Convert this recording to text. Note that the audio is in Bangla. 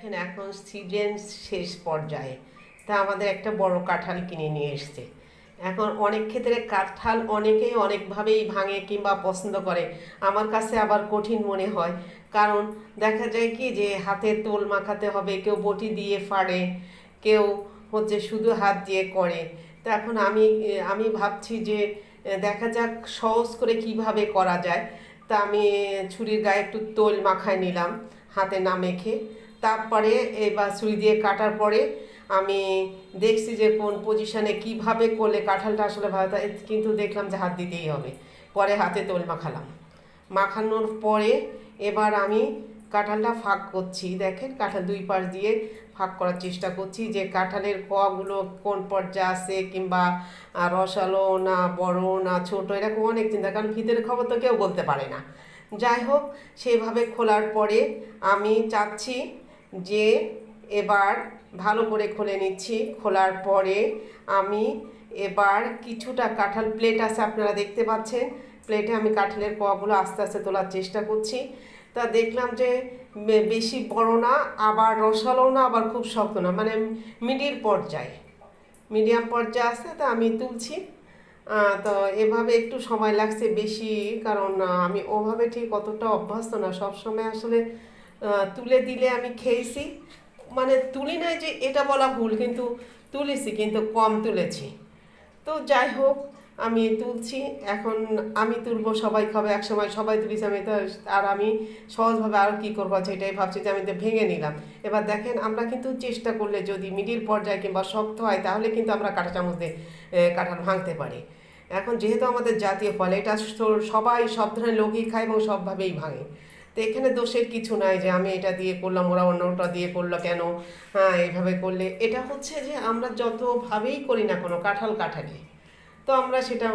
দেখেন এখন সিজন শেষ পর্যায়ে। তা আমাদের একটা বড় কাঁঠাল কিনে নিয়ে এসছে। এখন অনেক ক্ষেত্রে কাঁঠাল অনেকেই অনেকভাবেই ভাঙে কিংবা পছন্দ করে। আমার কাছে আবার কঠিন মনে হয়। কারণ দেখা যায় কি যে হাতে তোল মাখাতে হবে, কেউ বটি দিয়ে ফাড়ে, কেউ হচ্ছে শুধু হাত দিয়ে করে। তা এখন আমি আমি ভাবছি যে, দেখা যাক সহজ করে কীভাবে করা যায়। তা আমি ছুরির গায়ে একটু তোল মাখায় নিলাম, হাতে না মেখে। তারপরে এবার ছুরি দিয়ে কাটার পরে আমি দেখছি যে কোন পজিশনে কীভাবে করলে কাঁঠালটা আসলে ভালো কিন্তু দেখলাম যে হাত দিতেই হবে। পরে হাতে তোল মাখালাম। মাখানোর পরে এবার আমি কাঁঠালটা ফাঁক করছি। দেখেন কাঁঠাল দুই পাশ দিয়ে ফাঁক করার চেষ্টা করছি যে কাঁঠালের কোয়াগুলো কোন পর্যায়ে আছে কিংবা রসালো না বড় না ছোট, এরকম অনেক চিন্তা, কারণ ভিতরের খবর তো কেউ বলতে পারে না। যাই হোক সেইভাবে খোলার পরে আমি চাচ্ছি যে এবার ভালো করে খুলে নিচ্ছি। খোলার পরে আমি এবার কিছুটা কাঁঠাল প্লেট আছে, আপনারা দেখতে পাচ্ছেন। প্লেটে আমি কাঁঠালের কোয়াগুলো আস্তে আস্তে তোলার চেষ্টা করছি। তা দেখলাম যে বেশি বড় না, আবার রসালো না, আবার খুব শক্ত না মানে মিডিল পর্যায়ে। মিডিয়াম পর্যায়ে আছে, তা আমি তুলছি। তো এভাবে একটু সময় লাগছে বেশি, কারণ আমি ওভাবে ঠিক অতটা অভ্যস্ত না। সব সময় আসলে তুলে দিলে আমি খেয়েছি। মানে তুলি নাই যে এটা বলা ভুল, কিন্তু তুলেছি, কিন্তু কম তুলেছি। তো যাই হোক, আমি তুলছি, এখন আমি তুলবো, সবাই খাবে এক সময় সবাই তুলিস আমি তো আর আমি সহজভাবে আর কি করব সেটাই ভাবছি যে আমি তো ভেঙে নিলাম। এবার দেখেন, আমরা কিন্তু চেষ্টা করলে যদি মিডিল পর্যায়ে কিংবা শক্ত হয়, তাহলে কিন্তু আমরা কাঁটা চামচ দিয়ে কাঁঠাল ভাঙতে পারি। এখন যেহেতু আমাদের জাতীয় ফল, এটা সবাই সব ধরনের লোকই খায় এবং সবভাবেই ভাঙে। তো এখানে দোষের কিছু নাই যে আমি এটা দিয়ে করলাম, ওরা অন্যটা দিয়ে করল কেন? হ্যাঁ এইভাবে করলে। এটা হচ্ছে যে আমরা যতভাবেই করি না কোনো, কাঁঠাল কাঁঠালি। তো আমরা সেটা